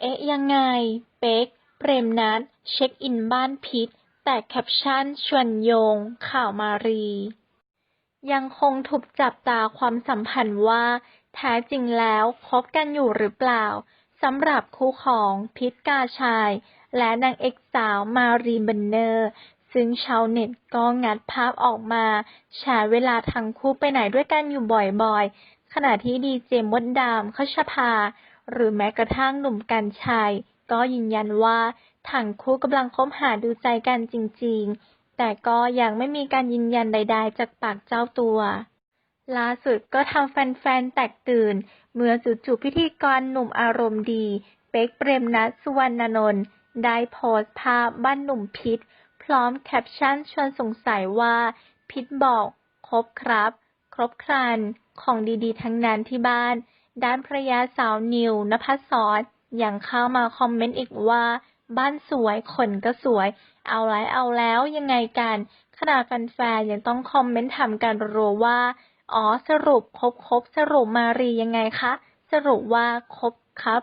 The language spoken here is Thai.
เอ๊ะยังไง เป๊ก เปรมนัทเช็คอินบ้านพิษ แต่แคปชั่นชวนโยง ข่าวมารี ยังคงถูกจับตาความสัมพันธ์ว่า แท้จริงแล้วคบกันอยู่หรือเปล่าสำหรับคู่ของพิษกาชัยและนางเอกสาวมารีเบนเนอร์ ซึ่งชาวเน็ตก็งัดภาพออกมาแชร์เวลาทั้งคู่ไปไหนด้วยกันอยู่บ่อยๆ ขณะที่ดีเจมดดามคชภา หรือแม้กระทั่งหนุ่มกัญชัย ก็ยืนยันว่าทั้งคู่กำลังคบหาดูใจกันจริงๆ แต่ก็ยังไม่มีการยืนยันใด ๆ จากปากเจ้าตัวล่าสุดก็ทำแฟนๆ แตกตื่น เมื่อจู่ๆพิธีกรหนุ่มอารมณ์ดี เป๊กเปรมนัทสุวรรณนนท์ได้โพสต์ภาพบ้านหนุ่มพิษ พร้อมแคปชั่นชวนสงสัยว่า พิษบอก ครบครับ ครบครัน ของดีๆ ทั้งนั้นที่บ้าน ด้านภรยาสาวนิวนภัสสรยังเข้ามาคอมเมนต์อีกว่า บ้านสวยขนก็สวย เอาไรเอาแล้วยังไงกัน ขนาดแฟนๆยังต้องคอมเมนต์ถามกันรัวว่า อ๋อสรุปครบครบสรุปมารียังไงคะ สรุปว่าครบครับ